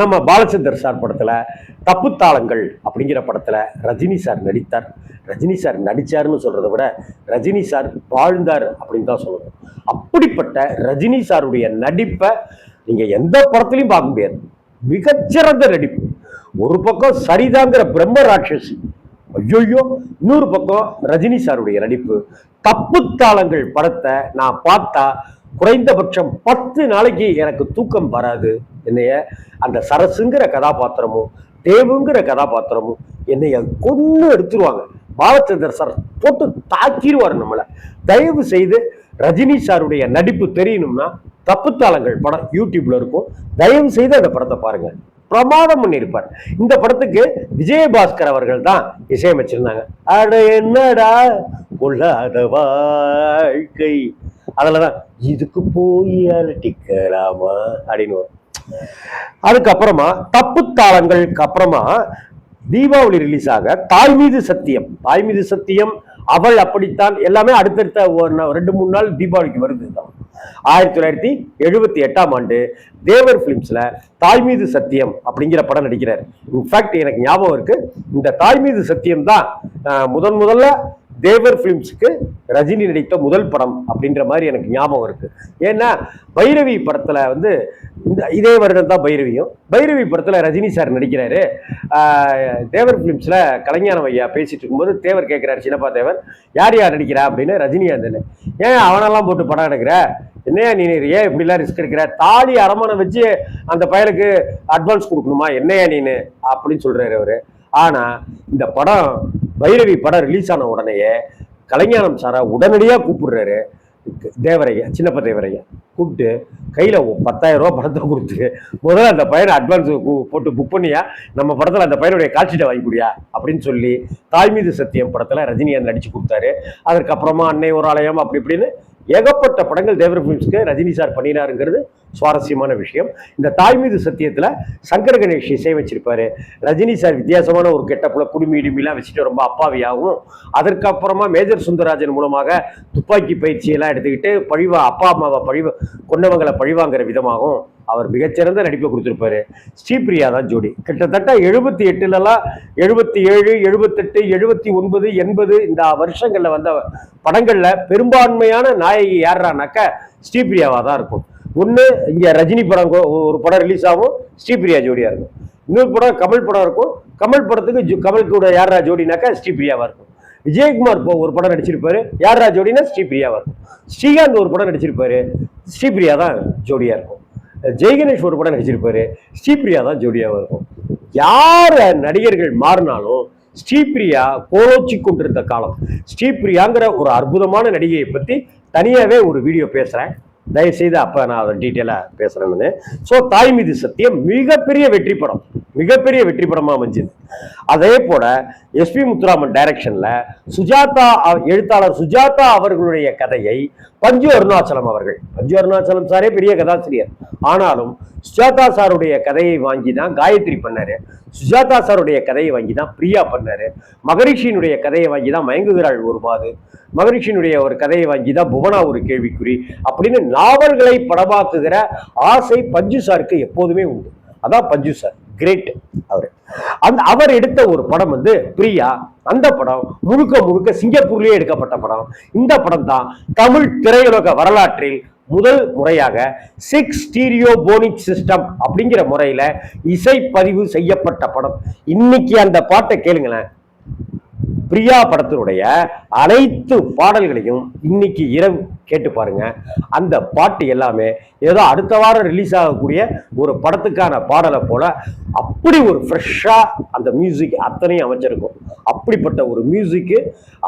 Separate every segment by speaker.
Speaker 1: நம்ம பாலச்சந்தர் சார் படத்தில் தப்புத்தாளங்கள் அப்படிங்கிற படத்தில் ரஜினி சார் நடித்தார். ரஜினி சார் நடித்தார்னு சொல்கிறத விட ரஜினி சார் வாழ்ந்தார் அப்படின்னு தான் சொல்லணும். அப்படிப்பட்ட ரஜினி சாருடைய நடிப்பை நீங்கள் எந்த படத்துலையும் பார்க்க முடியாது. மிகச்சிறந்த நடிப்பு. ஒரு பக்கம் சரிதாங்கிற பிரம்ம ராட்சசி. ஐயோ இன்னொரு பக்கம் ரஜினி சாருடைய நடிப்பு. தப்புத்தாளங்கள் படத்தை நான் பார்த்தா குறைந்தபட்சம் பத்து நாளைக்கு எனக்கு தூக்கம் வராது. என்னைய அந்த சரசுங்கிற கதாபாத்திரமும் தேவுங்கிற கதாபாத்திரமும் என்னைய கொண்டு எடுத்துருவாங்க. பாலச்சந்தர் சார் போட்டு தாக்கிடுவார் நம்மளை. தயவு செய்து ரஜினி சாருடைய நடிப்பு தெரியணும்னா தப்புத்தாளங்கள் படம் யூடியூப்ல இருக்கும். தயவு செய்து அந்த படத்தை பாருங்க. பிரமாதம் பண்ணியிருப்பார் இந்த படத்துக்கு விஜயபாஸ்கர் அவர்கள் தான் இசையமைச்சிருந்தாங்க. அட என்னடா கொள்ளாத வாழ்க்கை. அதுலதான் இதுக்கு போய் அலட்டிக்கலாமா? அப்படின்னு வரும். அதுக்கப்புறமா தப்பு தாளங்களுக்கு அப்புறமா தீபாவளி ரிலீஸ் ஆக தாய் மீது சத்தியம் தாய் மீது சத்தியம் அவள் அப்படித்தான். எல்லாமே அடுத்தடுத்த ரெண்டு மூணு நாள் தீபாவளிக்கு வருது. தான் ஆயிரத்தி தொள்ளாயிரத்தி எழுபத்தி எட்டாம் ஆண்டு தேவர் பிலிம்ஸ்ல தாய் மீது சத்தியம் அப்படிங்கிற படம் நடிக்கிறார். இன்ஃபேக்ட் எனக்கு ஞாபகம் இருக்கு. இந்த தாய் மீது சத்தியம் தான் முதன் முதல்ல தேவர் ஃபிலிம்ஸுக்கு ரஜினி நடித்த முதல் படம் அப்படின்ற மாதிரி எனக்கு ஞாபகம் இருக்கு. ஏன்னா பைரவி படத்தில் வந்து இந்த இதே வருடம் தான் பைரவியும். பைரவி படத்தில் ரஜினி சார் நடிக்கிறாரு. தேவர் ஃபிலிம்ஸில் கலைஞானம் ஐயா பேசிட்டு இருக்கும்போது தேவர் கேட்குறாரு சின்னப்பா தேவர் யார் யார் நடிக்கிறா? அப்படின்னு ரஜினிகாந்த் ஏன் அவனெல்லாம் போட்டு படம் எடுக்கிற? என்னையா நீ ஏன் இப்படிலாம் ரிஸ்க் எடுக்கிற? தாலி அரமனை வச்சு அந்த பயலுக்கு அட்வான்ஸ் கொடுக்கணுமா? என்னையா நீனு? அப்படின்னு சொல்கிறாரு அவர். ஆனால் இந்த படம் பைரவி படம் ரிலீஸ் ஆன உடனேயே கலைஞானம் சாரை உடனடியாக கூப்பிடுறாரு. தேவரையா சின்னப்ப தேவரையா கூப்பிட்டு கையில் பத்தாயிரம் ரூபா படத்தை கொடுத்து முதல்ல அந்த பையனை அட்வான்ஸ் போட்டு புக் பண்ணியா? நம்ம படத்தில் அந்த பையனுடைய காட்சிட்டை வாங்கி குடியா? அப்படின்னு சொல்லி தாய் மீது சத்தியம் படத்தில் ரஜினிகாந்த் நடிச்சு கொடுத்தாரு. அதற்கப்புறமா அன்னை ஒரு ஆலயம் அப்படி இப்படின்னு ஏகப்பட்ட படங்கள் தேவர் ஃபிலிம்ஸ்க்கு ரஜினி சார் பண்ணினாருங்கிறது சுவாரஸ்யமான விஷயம். இந்த தாய் மீது சத்தியத்தில் சங்கர கணேஷ் இசையமைச்சிருப்பாரு ரஜினி சார் வித்தியாசமான ஒரு கெட்டப்புல குடுமி இடுமிலாம் வச்சுட்டு ரொம்ப அப்பாவியாகவும் அதற்கப்புறமா மேஜர் சுந்தரராஜன் மூலமாக துப்பாக்கி பயிற்சியெல்லாம் எடுத்துக்கிட்டு பழிவா அப்பா அம்மாவை பழிவ கொண்டவங்களை பழிவாங்கிற விதமாகவும் அவர் மிகச்சிறந்த நடிப்பை கொடுத்துருப்பாரு. ஸ்ரீபிரியா தான் ஜோடி. கிட்டத்தட்ட எழுபத்தி எட்டுலலாம் எழுபத்தி ஏழு எழுபத்தெட்டு எழுபத்தி ஒன்பது எண்பது இந்த வருஷங்களில் வந்த படங்களில் பெரும்பான்மையான நாயகி யாருறானாக்க ஸ்ரீபிரியாவாக தான் இருக்கும். ஒன்று இங்கே ரஜினி படம் ஒரு படம் ரிலீஸ் ஆகும் ஸ்ரீபிரியா ஜோடியாக இருக்கும். இன்னொரு படம் கமல் படம் இருக்கும். கமல் படத்துக்கு கமல் கூட யாரா ஜோடினாக்கா ஸ்ரீபிரியாவாக இருக்கும். விஜயகுமார் இப்போ ஒரு படம் நடிச்சிருப்பாரு. யாரா ஜோடினா ஸ்ரீபிரியாவாக இருக்கும். ஸ்ரீகாந்த் ஒரு படம் நடிச்சிருப்பாரு. ஸ்ரீபிரியா தான் ஜோடியாக இருக்கும். ஜெய்கணேஷ் ஒரு படம் நடிச்சிருப்பாரு. ஸ்ரீபிரியா தான் ஜோடியாக இருக்கும். யார் நடிகர்கள் மாறினாலும் ஸ்ரீபிரியா கோலோச்சி கொண்டிருந்த காலம். ஸ்ரீபிரியாங்கிற ஒரு அற்புதமான நடிகையை பற்றி தனியாகவே ஒரு வீடியோ பேசுகிறேன் தயவுசெய்து அப்போ நான் அதை டீட்டெயிலாக பேசுறேன்னு ஸோ தாய் மீது சத்தியம் மிகப்பெரிய வெற்றி படம். மிகப்பெரிய வெற்றி படமாக அமைஞ்சது. அதே போல எஸ்பி முத்துராமன் டைரக்ஷன்ல சுஜாதா எழுத்தாளர் சுஜாதா அவர்களுடைய கதையை பஞ்சு அருணாச்சலம் அவர்கள் பஞ்சு அருணாச்சலம் சாரே பெரிய கதாசிரியர். ஆனாலும் சுஜாதா சாருடைய கதையை வாங்கி தான் காயத்ரி பண்ணாரு. சுஜாதா சாருடைய கதையை வாங்கி தான் பிரியா பண்ணாரு. மகரிஷியினுடைய கதையை வாங்கி தான் மயங்குகிறாள் ஒரு மாது மகரிஷியினுடைய ஒரு கதையை வாங்கி தான் புவனா ஒரு கேள்விக்குறி அப்படின்னு நாவல்களை படமாக்குகிற ஆசை பஞ்சு சாருக்கு எப்போதுமே உண்டு. அதான் பஞ்சு சார். கிரேட் அவர். அந்த அவர் எடுத்த ஒரு படம் வந்து பிரியா. அந்த படம் முழுக்க முழுக்க சிங்கப்பூர்லேயே எடுக்கப்பட்ட படம். இந்த படம் தான் தமிழ் திரையுலக வரலாற்றில் முதல் முறையாக சிக்ஸ் ஸ்டீரியோ போனிக் சிஸ்டம் அப்படிங்கிற முறையில் இசைப்பதிவு செய்யப்பட்ட படம். இன்னைக்கு அந்த பாட்டை கேளுங்களேன். பிரியா படத்தினுடைய அனைத்து பாடல்களையும் இன்னைக்கு இரவு கேட்டு பாருங்க. அந்த பாட்டு எல்லாமே ஏதோ அடுத்த வாரம் ரிலீஸ் ஆகக்கூடிய ஒரு படத்துக்கான பாடலை போல அப்படி ஒரு ஃப்ரெஷ்ஷாக அந்த மியூசிக் அத்தனையும் அமைச்சிருக்கும். அப்படிப்பட்ட ஒரு மியூசிக்கு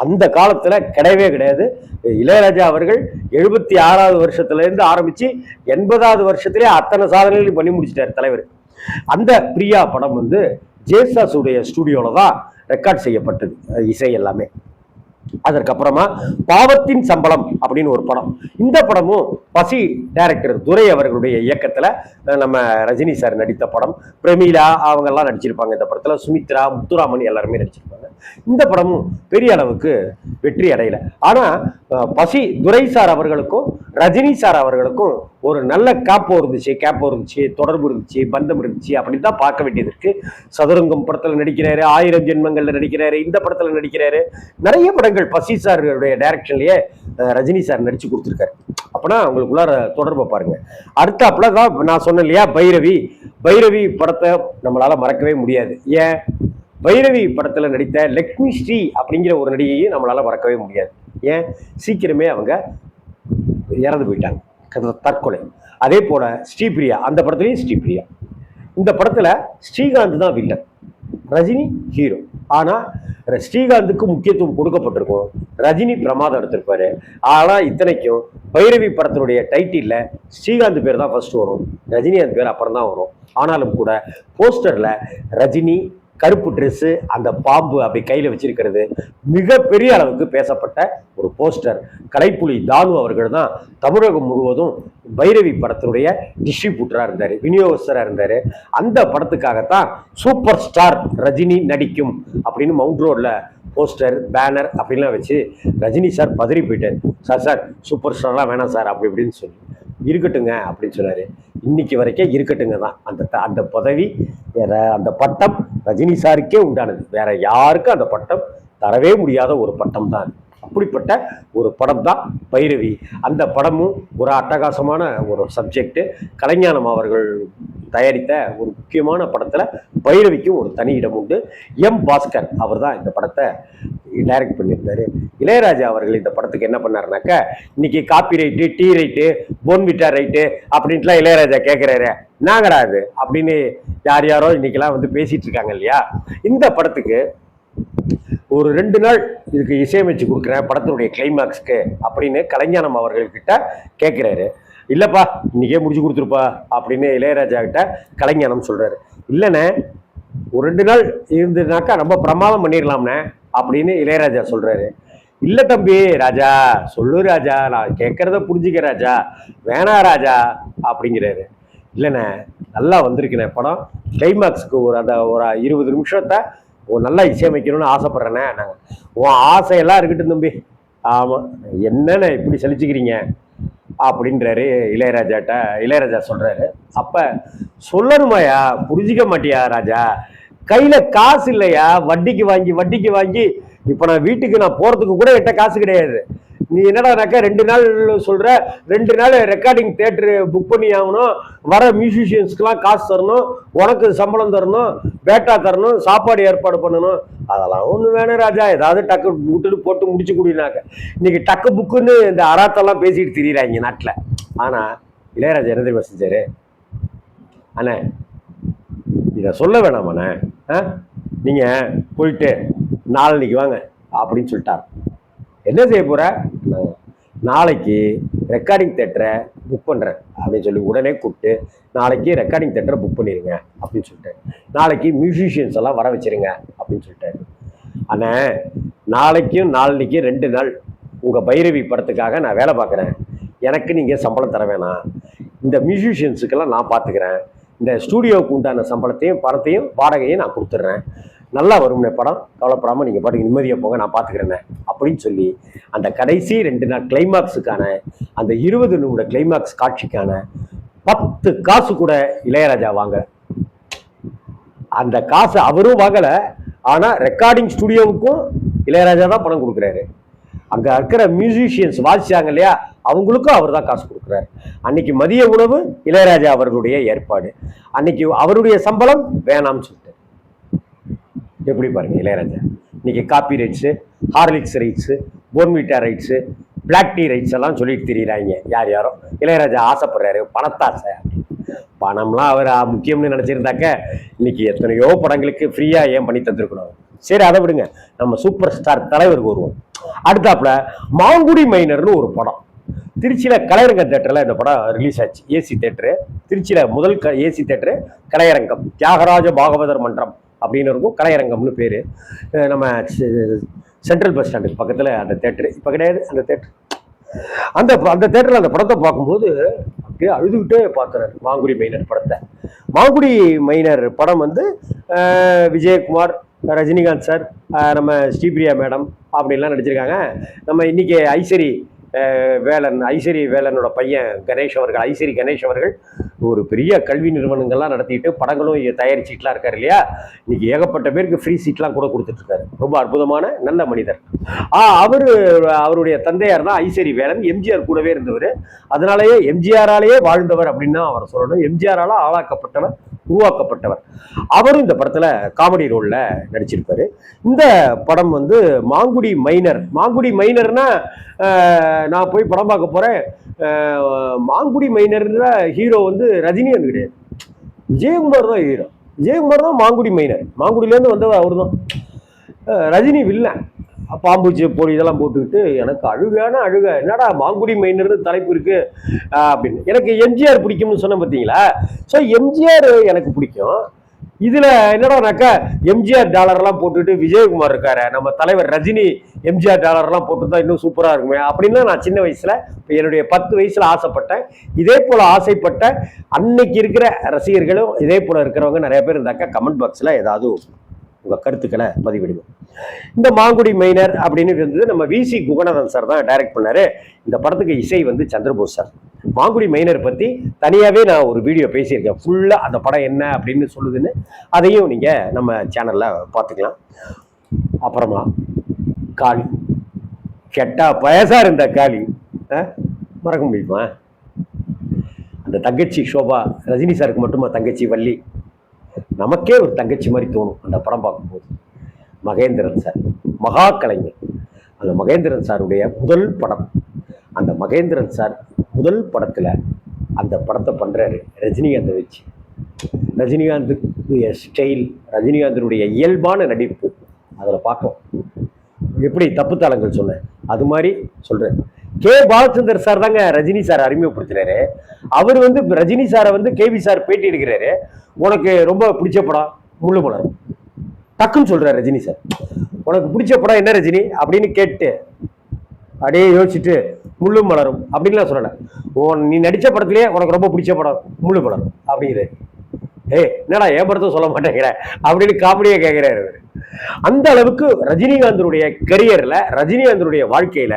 Speaker 1: அந்த காலத்தில் கிடையவே கிடையாது. இளையராஜா அவர்கள் எழுபத்தி ஆறாவது வருஷத்துலேருந்து ஆரம்பித்து எண்பதாவது வருஷத்துலேயே அத்தனை சாதனைகளையும் பண்ணி முடிச்சிட்டார் தலைவர். அந்த பிரியா படம் வந்து ஜேசாஸுடைய ஸ்டுடியோவில் தான் ரெக்கார்ட் செய்யப்பட்டது. இசை எல்லாமே. அதற்கப்புறமா பாவத்தின் சம்பளம் அப்படின்னு ஒரு படம். இந்த படமும் பசி டைரக்டர் துரை அவர்களுடைய இயக்கத்தில் நம்ம ரஜினி சார் நடித்த படம். பிரமீலா அவங்கெல்லாம் நடிச்சிருப்பாங்க இந்த படத்தில். சுமித்ரா முத்துராமன் எல்லாருமே நடிச்சிருப்பாங்க. இந்த படமும் பெரிய அளவுக்கு வெற்றி அடையல. ஆனா பசி துரை சார் அவர்களுக்கும் ரஜினி சார் அவர்களுக்கும் ஒரு நல்ல காப்போ இருந்துச்சு கேப்போ இருந்துச்சு தொடர்பு இருந்துச்சு பந்தம் இருந்துச்சு அப்படின்னு தான் பார்க்க வேண்டியது இருக்கு. சதுரங்கம் படத்தில் நடிக்கிறாரு ஆயிரம் ஜென்மங்கள்ல நடிக்கிறாரு இந்த படத்தில் நடிக்கிறாரு. நிறைய படங்கள் பசி சாருடைய டைரக்ஷன்லயே ரஜினி சார் நடிச்சு கொடுத்துருக்காரு. அப்படின்னா அவங்களுக்குள்ள தொடர்பை பாருங்க. அடுத்தாப்புல தான் நான் சொன்னேன் இல்லையா பைரவி. பைரவி படத்தை நம்மளால மறக்கவே முடியாது. ஏன்? பைரவி படத்தில் நடித்த லக்ஷ்மி ஸ்ரீ அப்படிங்கிற ஒரு நடிகையும் நம்மளால் மறக்கவே முடியாது. ஏன்? சீக்கிரமே அவங்க இறந்து போயிட்டாங்க. தற்கொலை. அதே போல் ஸ்ரீபிரியா அந்த படத்துலேயும் ஸ்ரீபிரியா. இந்த படத்தில் ஸ்ரீகாந்த் தான் வில்லன் ரஜினி ஹீரோ ஆனால் ஸ்ரீகாந்துக்கு முக்கியத்துவம் கொடுக்கப்பட்டிருக்கும். ரஜினி பிரமாதம் எடுத்திருப்பாரு. ஆனால் இத்தனைக்கும் பைரவி படத்தினுடைய டைட்டிலில் ஸ்ரீகாந்த் பேர் தான் ஃபர்ஸ்ட் வரும். ரஜினிகாந்த் பேர் அப்புறம் தான் வரும். ஆனாலும் கூட போஸ்டரில் ரஜினி கருப்பு ட்ரெஸ்ஸு அந்த பாம்பு அப்படி கையில் வச்சிருக்கிறது மிகப்பெரிய அளவுக்கு பேசப்பட்ட ஒரு போஸ்டர் கலைப்புலி தானு அவர்கள் தான் தமிழகம் முழுவதும் பைரவி படத்தினுடைய டிஸ்ட்ரிபியூட்டராக இருந்தார் விநியோகஸ்தராக இருந்தார். அந்த படத்துக்காகத்தான் சூப்பர் ஸ்டார் ரஜினி நடிக்கும் அப்படின்னு மவுண்ட் ரோடில் போஸ்டர் பேனர் அப்படின்லாம் வச்சு ரஜினி சார் பதறி போயிட்டார். சார் சார் சூப்பர் ஸ்டார்லாம் வேணாம் சார் அப்படி இப்படின்னு சொல்லி. இருக்கட்டுங்க அப்படின்னு சொன்னார். இன்னைக்கு வரைக்கும் இருக்கட்டுங்க தான். அந்த த- அந்த பதவி வேற அந்த பட்டம் ரஜினி சாருக்கே உண்டானது. வேற யாருக்கும் அந்த பட்டம் தரவே முடியாத ஒரு பட்டம் தான் அப்படிப்பட்ட ஒரு படம் தான் பைரவி. அந்த படமும் ஒரு அட்டகாசமான ஒரு சப்ஜெக்ட் கலைஞானம் அவர்கள் தயாரித்த ஒரு முக்கியமான படத்தில் பைரவிக்கும் ஒரு தனி இடம் உண்டு. எம் பாஸ்கர் அவர் தான் இந்த படத்தை டைரக்ட் பண்ணியிருந்தாரு. இளையராஜா அவர்கள் இந்த படத்துக்கு என்ன பண்ணாருனாக்கா இன்னைக்கு coffee right tea right Bournvita right அப்படின்ட்டுலாம் Ilaiyaraaja கேட்குறாரு நாங்கடா அது அப்படின்னு யார் யாரோ இன்னைக்கெல்லாம் வந்து பேசிகிட்டு இருக்காங்க இல்லையா? இந்த படத்துக்கு ஒரு ரெண்டு நாள் இதுக்கு இசையமைச்சு கொடுக்குறேன் படத்தினுடைய கிளைமாக்ஸ்க்கு அப்படின்னு கலைஞானம் அவர்கள்கிட்ட கேட்குறாரு. இல்லைப்பா இன்னைக்கே முடிச்சு கொடுத்துருப்பா அப்படின்னு இளையராஜா கிட்ட கலைஞானம் சொல்கிறாரு இல்லைண்ணே ஒரு ரெண்டு நாள் இருந்ததுனாக்கா ரொம்ப பிரமாதம் பண்ணிடலாம்ண்ணே அப்படின்னு இளையராஜா சொல்கிறாரு இல்லை தம்பி ராஜா சொல்லு ராஜா நான் கேட்குறத புரிஞ்சுக்க ராஜா வேணா ராஜா அப்படிங்கிறாரு. இல்லைண்ணே நல்லா வந்திருக்குண்ணே படம். கிளைமாக்ஸ்க்கு ஒரு அந்த ஒரு இருபது நிமிஷத்தை ஓ நல்லா இசையமைக்கணும்னு ஆசைப்படுறேனே நாங்கள் உன் ஆசையெல்லாம் இருக்கட்டும் தம்பி. ஆமாம் என்னண்ணே இப்படி சலிச்சுக்கிறீங்க? அப்படின்றாரு இளையராஜாட்ட இளையராஜா சொல்கிறாரு அப்போ சொல்லணுமாயா புரிஞ்சிக்க மாட்டியா ராஜா? கையில் காசு இல்லையா? வட்டிக்கு வாங்கி வட்டிக்கு வாங்கி இப்போ நான் வீட்டுக்கு நான் போகிறதுக்கு கூட எட்ட காசு கிடையாது. நீ என்னடானாக்கா ரெண்டு நாள் சொல்ற? ரெண்டு நாள் ரெக்கார்டிங் தேட்டரு புக் பண்ணி ஆகணும். வர மியூசிஷியன்ஸ்க்குலாம் காசு தரணும். உனக்கு சம்பளம் தரணும். பேட்டா தரணும். சாப்பாடு ஏற்பாடு பண்ணணும். அதெல்லாம் ஒன்று வேணும் ராஜா. ஏதாவது டக்கு விட்டுட்டு போட்டு முடிச்சு கூடினாக்க. இன்னைக்கு டக்கு புக்குன்னு இந்த அராத்தெல்லாம் பேசிட்டு திரியிறாங்க நாட்டில். ஆனால் இளையராஜா என்ன தெரியுமா செஞ்சாரு? அண்ணே இதை சொல்ல வேணாமாண்ணே. ஆ? நீங்கள் போயிட்டு நாளைக்கு வாங்க. அப்படின்னு சொல்லிட்டார். என்ன செய்ய போற? நாளைக்கு ரெக்கார்டிங் தேட்டரை புக் பண்ணுறேன் அப்படின்னு சொல்லி உடனே கூப்பிட்டு நாளைக்கு ரெக்கார்டிங் தேட்டரை புக் பண்ணிடுங்க அப்படின்னு சொல்லிட்டு நாளைக்கு மியூசிஷியன்ஸ் எல்லாம் வர வச்சிருங்க அப்படின்னு சொல்லிட்டாரு. அண்ணே நாளைக்கும் நாளைக்கும் ரெண்டு நாள் உங்கள் பைரவி படத்துக்காக நான் வேலை பார்க்குறேன். எனக்கு நீங்கள் சம்பளம் தர வேணாம். இந்த மியூசிஷியன்ஸுக்கெல்லாம் நான் பார்த்துக்கிறேன் இந்த ஸ்டூடியோவுக்கு உண்டான சம்பளத்தையும் பணத்தையும் வாடகையும் நான் கொடுத்துட்றேன். நல்லா வரும்னே படம். கவலைப்படாமல் நீங்கள் பாட்டுக்கு நிம்மதியாக போங்க நான் பார்த்துக்கிறேனே அப்படின்னு சொல்லி அந்த கடைசி ரெண்டு நாள் கிளைமாக்ஸுக்கான அந்த இருபது நிமிட கிளைமாக்ஸ் காட்சிக்கான பத்து காசு கூட இளையராஜா வாங்க. அந்த காசு அவரும் வாங்கலை ஆனால் ரெக்கார்டிங் ஸ்டுடியோவுக்கும் இளையராஜா தான் பணம் கொடுக்குறாரு. அங்கே இருக்கிற மியூசிஷியன்ஸ் வாசிச்சாங்க இல்லையா அவங்களுக்கும் அவர் தான் காசு கொடுக்குறாரு. அன்னைக்கு மதிய உணவு இளையராஜா அவர்களுடைய ஏற்பாடு. அன்னைக்கு அவருடைய சம்பளம் வேணாம்னு சொல்லி. எப்படி பாருங்க இளையராஜா? இன்னைக்கு coffee rights Horlicks rights Bournvita rights black tea rights எல்லாம் சொல்லிட்டு திரியிறாங்க. யார் யாரோ? இளையராஜா ஆசைப்படுறாரு. பணத்தாசை. பணம்லாம் அவர் ஆ, முக்கியம்னு நினச்சிருந்தாக்க இன்னைக்கு எத்தனையோ படங்களுக்கு ஃப்ரீயாக ஏன் பண்ணி தந்திருக்கணும்? சரி அதை விடுங்க. நம்ம சூப்பர் ஸ்டார் தலைவருக்கு வருவோம். அடுத்தாப்புல மாங்குடி மைனர்னு ஒரு படம். திருச்சியில் கலையரங்கம் தேட்டரில் இந்த படம் ரிலீஸ் ஆச்சு. ஏசி தேட்டரு திருச்சியில் முதல் க ஏசி தேட்டரு கலையரங்கம். தியாகராஜ பாகவதர் மன்றம். அப்படின்னு இருக்கும் கலையரங்கம்னு பேர். நம்ம சென்ட்ரல் பஸ் ஸ்டாண்டுக்கு பக்கத்தில் அந்த தேட்டரு. இப்போ கிடையாது அந்த தேட்டர். அந்த அந்த தேட்டரில் அந்த படத்தை பார்க்கும்போது அப்படியே அழுதுகிட்டே பார்க்குறாரு மாங்குடி மைனர் படத்தை. மாங்குடி மைனர் படம் வந்து விஜயகுமார் ரஜினிகாந்த் சார் நம்ம ஸ்ரீபிரியா மேடம் அப்படின்லாம் நடிச்சிருக்காங்க. நம்ம இன்னைக்கு ஐஸ்வரி வேலன் ஐஸ்வரி வேலனோட பையன் கணேஷ் அவர்கள் ஐஸ்வரி கணேஷ் அவர்கள் ஒரு பெரிய கல்வி நிறுவனங்கள்லாம் நடத்திட்டு படங்களும் தயாரிச்சிட்டுலாம் இருக்கார் இல்லையா? இன்னைக்கு ஏகப்பட்ட பேருக்கு ஃப்ரீ சீட்லாம் கூட கொடுத்துட்ருக்காரு. ரொம்ப அற்புதமான நல்ல மனிதர். ஆ அவர் அவருடைய தந்தையார் தான் ஐஸ்வரி வேலன். எம்ஜிஆர் கூடவே இருந்தவர். அதனாலேயே எம்ஜிஆராலேயே வாழ்ந்தவர் அப்படின்னு தான் அவர் சொல்லணும். எம்ஜிஆரால் ஆளாக்கப்பட்டவர் உருவாக்கப்பட்டவர். அவரும் இந்த படத்துல காமெடி ரோல்ல நடிச்சிருப்பாரு. இந்த படம் வந்து மாங்குடி மைனர். மாங்குடி மைனர்னா நான் போய் படம் பார்க்க போறேன். மாங்குடி மைனர்ன்ற ஹீரோ வந்து ரஜினிகாந்த் கிடையாது. விஜயகுமார் தான் ஹீரோ விஜயகுமார் தான் மாங்குடி மைனர். மாங்குடியிலேருந்து வந்தவர் அவர் தான் ரஜினி வில்லன் பாம்பூச்சி பொடி இதெல்லாம் போட்டுக்கிட்டு எனக்கு அழுகான அழுக. என்னடா மாங்குடி மைனர்னு தலைப்பு இருக்கு. அப்படின்னு. எனக்கு எம்ஜிஆர் பிடிக்கும்னு சொன்னேன் பார்த்தீங்களா? ஸோ எம்ஜிஆர் எனக்கு பிடிக்கும். இதில் என்னடானாக்கா எம்ஜிஆர் டாலர்லாம் போட்டுட்டு விஜயகுமார் இருக்காரு. நம்ம தலைவர் ரஜினி எம்ஜிஆர் டாலர்லாம் போட்டு தான் இன்னும் சூப்பராக இருக்குமே. அப்படின்னு நான் சின்ன வயசில் என்னுடைய பத்து வயசில் ஆசைப்பட்டேன். இதே போல் ஆசைப்பட்ட அன்னைக்கு இருக்கிற ரசிகர்களும் இதே போல் இருக்கிறவங்க நிறைய பேர் இருந்தாக்கா கமெண்ட் பாக்ஸில் ஏதாவது உங்கள் கருத்துக்களை பதிவிடுங்க இந்த மாங்குடி மைனர் அப்படின்னு இருந்தது நம்ம விசி குகநாதன் சார் தான் டைரக்ட் பண்ணார். இந்த படத்துக்கு இசை வந்து சந்திரபோஸ் சார். மாங்குடி மைனர் பற்றி தனியாகவே நான் ஒரு வீடியோ பேசியிருக்கேன். ஃபுல்லாக அந்த படம் என்ன அப்படின்னு சொல்லுதுன்னு அதையும் நீங்கள் நம்ம சேனலில் பார்த்துக்கலாம். அப்புறமா காளி. கெட்டா பயசாக இருந்த காளி. மறக்க முடியுமா? அந்த தங்கச்சி ஷோபா ரஜினி சாருக்கு மட்டுமா தங்கச்சி வள்ளி? நமக்கே ஒரு தங்கச்சி மாதிரி தோணும் அந்த படம் பார்க்கும்போது. மகேந்திரன் சார் மகா கலைஞர். அந்த மகேந்திரன் சாருடைய முதல் படம். அந்த மகேந்திரன் சார் முதல் படத்தில் அந்த படத்தை பண்ணுறாரு ரஜினிகாந்தை வச்சு. ரஜினிகாந்துடைய ஸ்டைல் ரஜினிகாந்தனுடைய இயல்பான நடிப்பு. அதில் பார்க்கும் எப்படி தப்பு தளங்கள் சொன்னேன். அது மாதிரி சொல்கிறேன் கே பாலச்சந்தர் சார் தாங்க ரஜினி சார் அறிமுகப்படுத்தினாரு. அவர் வந்து ரஜினி சாரை வந்து கேவி சார் பேட்டி எடுக்கிறாரு. உனக்கு ரொம்ப பிடிச்ச படம் முள்ளு மலர். டக்குன்னு சொல்றாரு ரஜினி சார். உனக்கு பிடிச்ச படம் என்ன ரஜினி? அப்படின்னு கேட்டு அப்படியே யோசிச்சுட்டு முள்ளு மலரும் அப்படின்லாம் சொல்லலை. உன் நீ நடிச்ச படத்துலேயே உனக்கு ரொம்ப பிடிச்ச படம் முள்ளு மலரும் அப்படிங்கிறாரு. ஏய் என்னடா ஏன் படத்தை சொல்ல மாட்டேங்கிற? அப்படின்னு காமெடியா கேட்கிறாரு அந்த அளவுக்கு ரஜினிகாந்தனுடைய கரியர்ல ரஜினிகாந்தனுடைய வாழ்க்கையில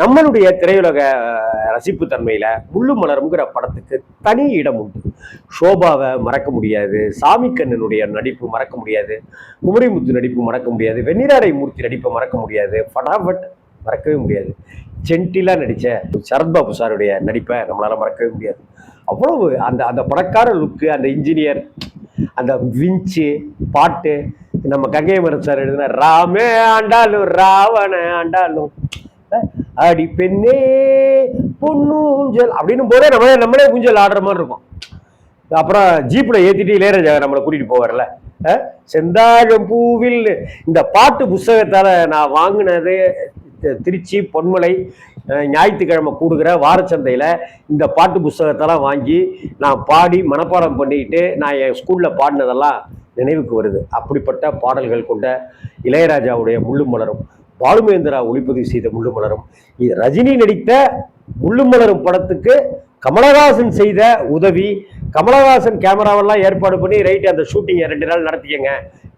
Speaker 1: நம்மளுடைய திரையுலக ரசிப்பு தன்மையில முள்ளு மலருங்கிற படத்துக்கு தனி இடம் உண்டு. ஷோபாவை மறக்க முடியாது சாமி கண்ணனுடைய நடிப்பு மறக்க முடியாது குமரிமுத்து நடிப்பு மறக்க முடியாது வெண்ணிராடை மூர்த்தி நடிப்பை மறக்க முடியாது ஃபடாஃபட் மறக்கவே முடியாது. ஜென்டிலா நடித்த சரத்பாபு சாருடைய நடிப்பை நம்மளால் மறக்கவே முடியாது. அவ்வளவு அந்த அந்த பணக்கார லுக்கு அந்த இன்ஜினியர் அந்த விஞ்சு பாட்டு நம்ம கங்கை மரம் சார் எழுதின ராமே ஆண்டாலும் ராவண ஆண்டாலும் அடி பெண்ணே பொன்னூஞ்சல் அப்படின்னு போதே நம்மளே நம்மளே ஊஞ்சல் ஆடுற மாதிரி இருக்கும். அப்புறம் ஜீப்பில் ஏற்றிட்டு இளையராஜா நம்மளை கூட்டிட்டு போவார்ல. செந்தாழம் பூவில் இந்த பாட்டு புஸ்தகத்தால் நான் வாங்கினது திருச்சி பொன்மலை ஞாயிற்றுக்கிழமை கூடுகிற வாரச்சந்தையில் இந்த பாட்டு புஸ்தகத்தெல்லாம் வாங்கி நான் பாடி மனப்பாடம் பண்ணிக்கிட்டு நான் என் ஸ்கூலில் பாடினதெல்லாம் நினைவுக்கு வருது. அப்படிப்பட்ட பாடல்கள் கொண்ட இளையராஜாவுடைய முள்ளு மலரும். பாலுமேந்திரா ஒளிப்பதிவு செய்த முள்ளு மலரும். இது ரஜினி நடித்த முள்ளு மலரும் படத்துக்கு கமலஹாசன் செய்த உதவி. கமலஹாசன் கேமராவெல்லாம் ஏற்பாடு பண்ணி ரைட் அந்த ஷூட்டிங்கை ரெண்டு நாள் நடத்திக்கங்க.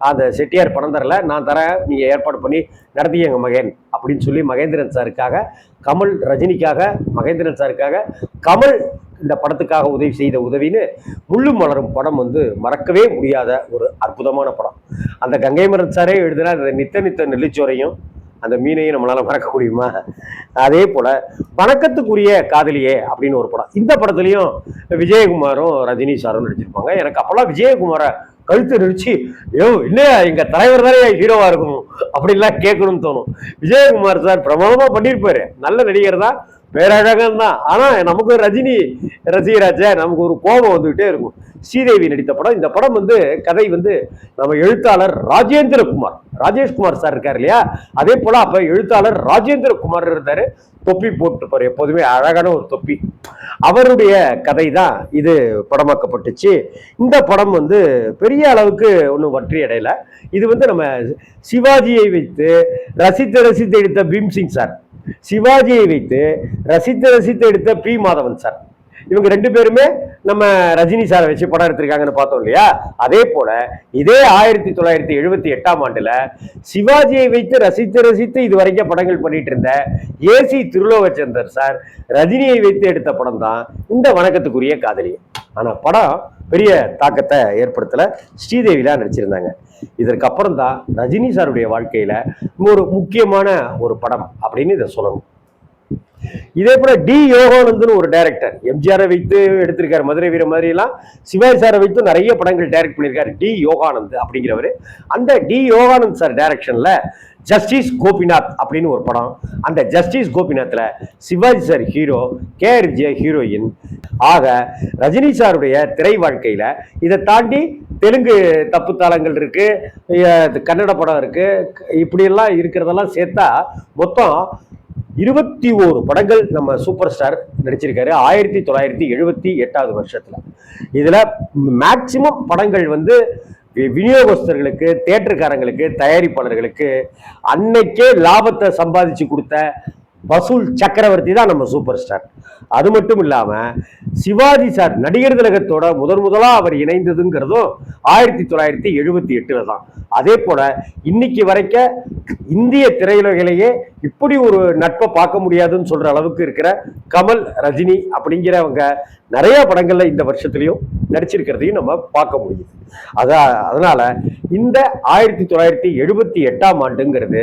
Speaker 1: அந்த செட்டியார் பணம் தரல நான் தரேன் நீங்கள் ஏற்பாடு பண்ணி நடத்திக்கங்க மகேன் அப்படின்னு சொல்லி மகேந்திரன் சாருக்காக கமல் ரஜினிக்காக மகேந்திரன் சாருக்காக கமல் இந்த படத்துக்காக உதவி செய்த உதவின்னு முள்ளு மலரும் படம் வந்து மறக்கவே முடியாத ஒரு அற்புதமான படம். அந்த கங்கை மரன் சாரே எழுதின நித்த நித்த நெல்லிச்சோரையும் அந்த மீனையும் நம்மளால் மறக்க முடியுமா? அதே போல் வணக்கத்துக்குரிய காதலியே அப்படின்னு ஒரு படம். இந்த படத்துலையும் விஜயகுமாரும் ரஜினி சாரும் நடிச்சிருப்பாங்க. எனக்கு அப்போல்லாம் விஜயகுமாரை கழுத்து நடிச்சு ஐயோ இல்லையா எங்கள் தலைவர் தானே ஹீரோவாக இருக்கும் அப்படின்லாம் கேட்கணும்னு தோணும். விஜயகுமார் சார் பிரபலமாக பண்ணியிருப்பாரு. நல்ல நடிகர் தான். பேரழகன் தான் ஆனா நமக்கு ரஜினி ரசிகராச்சே நமக்கு ஒரு கோபம் வந்துகிட்டே இருக்கும். ஸ்ரீதேவி நடித்த படம். இந்த படம் வந்து கதை வந்து நம்ம எழுத்தாளர் ராஜேந்திர குமார் ராஜேஷ்குமார் சார் இருக்கார் இல்லையா? அதே போல அப்ப எழுத்தாளர் ராஜேந்திர குமார் இருந்தாரு. தொப்பி போட்டுப்பாரு. எப்போதுமே அழகான ஒரு தொப்பி. அவருடைய கதை தான் இது படமாக்கப்பட்டுச்சு. இந்த படம் வந்து பெரிய அளவுக்கு ஒன்றும் வற்றி அடையலை. இது வந்து நம்ம சிவாஜியை வைத்து ரசித்து ரசித்து எடுத்த பீம்சிங் சார் சிவாஜியை வைத்து ரசித்து ரசித்து எடுத்த பி மாதவன் சார். இவங்க ரெண்டு பேருமே நம்ம ரஜினி சாரை வச்சு படம் எடுத்திருக்காங்கன்னு பார்த்தோம் இல்லையா? அதே போல இதே ஆயிரத்தி தொள்ளாயிரத்தி எழுபத்தி எட்டாம் ஆண்டுல சிவாஜியை வைத்து ரசித்து ரசித்து இது வரைக்கும் படங்கள் பண்ணிட்டு இருந்த ஏசி திருலோகச்சந்தர் சார் ரஜினியை வைத்து எடுத்த படம் தான் இந்த வணக்கத்துக்குரிய காதலி. ஆனா படம் பெரிய தாக்கத்தை ஏற்படுத்தல. ஸ்ரீதேவிலாம் நடிச்சிருந்தாங்க. இதற்கப்புறம் தான் ரஜினி சாருடைய வாழ்க்கையில ஒரு முக்கியமான ஒரு படம் அப்படின்னு இதை சொல்லணும். இதே போல டி யோகானந்தன் ஒரு டைரக்டர் எம்ஜிஆரை வைத்து எடுத்திருக்காரு மதுரை வீர மாதிரி எல்லாம் சிவாஜி சாரை வைத்து நிறைய படங்கள் டைரக்ட் பண்ணியிருக்காரு டி யோகானந்த் அப்படிங்கிறவர். அந்த டி யோகானந்த் சார் டைரக்ஷன்ல ஜஸ்டிஸ் கோபிநாத் அப்படின்னு ஒரு படம். அந்த justice கோபிநாத்ல Sivaji sir hero K R heroine ஆக ரஜினி சாருடைய திரை வாழ்க்கையில இதை தாண்டி தெலுங்கு தப்பு தாளங்கள் இருக்கு கன்னட படம் இருக்கு இப்படியெல்லாம் இருக்கிறதெல்லாம் சேர்த்தா மொத்தம் இருபத்தி ஓரு படங்கள் நம்ம சூப்பர் ஸ்டார் நடிச்சிருக்காரு. ஆயிரத்தி தொள்ளாயிரத்தி எழுபத்தி எட்டாவது வருஷத்துல. இதுல மேக்சிமம் படங்கள் வந்து விநியோகஸ்தர்களுக்கு தேட்டருக்காரங்களுக்கு தயாரிப்பாளர்களுக்கு அன்னைக்கே லாபத்தை சம்பாதிச்சு கொடுத்த வசூல் சக்கரவர்த்தி தான் நம்ம சூப்பர் ஸ்டார். அது மட்டும் இல்லாமல் சிவாஜி சார் நடிகர் திலகத்தோட முதன் முதலாக அவர் இணைந்ததுங்கிறதும் ஆயிரத்தி தொள்ளாயிரத்தி எழுபத்தி எட்டில் தான். அதே போல் இன்னைக்கு வரைக்கும் இந்திய திரையுலகிலேயே இப்படி ஒரு நட்பை பார்க்க முடியாதுன்னு சொல்கிற அளவுக்கு இருக்கிற கமல் ரஜினி அப்படிங்கிறவங்க நிறைய படங்களில் இந்த வருஷத்துலையும் நடிச்சிருக்கிறதையும் நம்ம பார்க்க முடியுது. அதான் அதனால் இந்த ஆயிரத்தி தொள்ளாயிரத்தி எழுபத்தி எட்டாம் ஆண்டுங்கிறது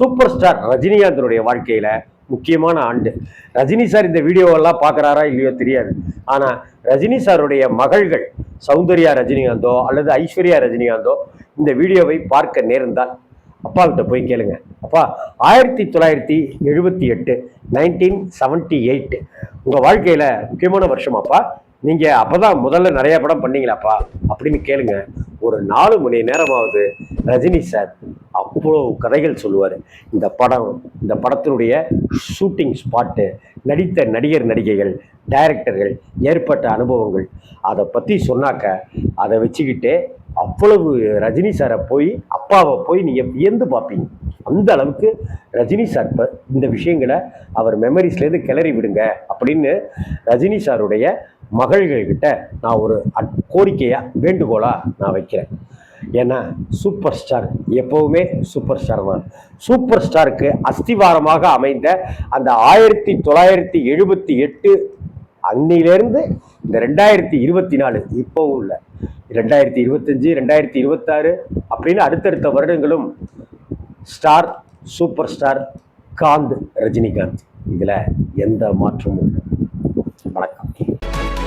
Speaker 1: சூப்பர் ஸ்டார் ரஜினிகாந்தனுடைய வாழ்க்கையில் முக்கியமான ஆண்டு. ரஜினி சார் இந்த வீடியோவெல்லாம் பார்க்குறாரா இல்லையோ தெரியாது. ஆனால் ரஜினி சாருடைய மகள்கள் சௌந்தர்யா ரஜினிகாந்தோ அல்லது ஐஸ்வர்யா ரஜினிகாந்தோ இந்த வீடியோவை பார்க்க நேர்ந்தால் அப்பா கிட்ட போய் கேளுங்க. அப்பா ஆயிரத்தி தொள்ளாயிரத்தி எழுபத்தி எட்டு நைன்டீன் செவன்டி எயிட் உங்கள் வாழ்க்கையில் முக்கியமான வருஷமாப்பா. நீங்கள் அப்போ தான் முதல்ல நிறையா படம் பண்ணீங்களாப்பா. அப்படின்னு கேளுங்க. ஒரு நாலு மணி நேரமாவது ரஜினி சார் அவ்வளோ கதைகள் சொல்லுவார். இந்த படம் இந்த படத்தினுடைய ஷூட்டிங் ஸ்பாட்டு நடித்த நடிகர் நடிகைகள் டைரக்டர்கள் ஏற்பட்ட அனுபவங்கள் அதை பற்றி சொன்னாக்க அதை வச்சுக்கிட்டே அவ்வளவு ரஜினி சாரை போய் அப்பாவை போய் நீங்கள் வியந்து பார்ப்பீங்க அந்த அளவுக்கு ரஜினி சார் இப்போ இந்த விஷயங்களை அவர் மெமரிஸ்லேருந்து கிளறி விடுங்க அப்படின்னு ரஜினி சாருடைய மகள்கள்கிட்ட நான் ஒரு அட்- கோரிக்கையாக வேண்டுகோளாக நான் வைக்கிறேன். ஏன்னா சூப்பர் ஸ்டார் எப்பவுமே சூப்பர் ஸ்டார் தான். சூப்பர் ஸ்டாருக்கு அஸ்திவாரமாக அமைந்த அந்த ஆயிரத்தி தொள்ளாயிரத்தி எழுபத்தி எட்டு அன்னிலிருந்து இந்த ரெண்டாயிரத்தி இருபத்தி நாலு இப்போவும் இல்லை. ரெண்டாயிரத்தி இருபத்தஞ்சு ரெண்டாயிரத்தி இருபத்தாறு அப்படின்னு அடுத்தடுத்த வருடங்களும் star super star Kanth Rajinikanth. இதில் எந்த மாற்றமும் இல்லை. வணக்கம்.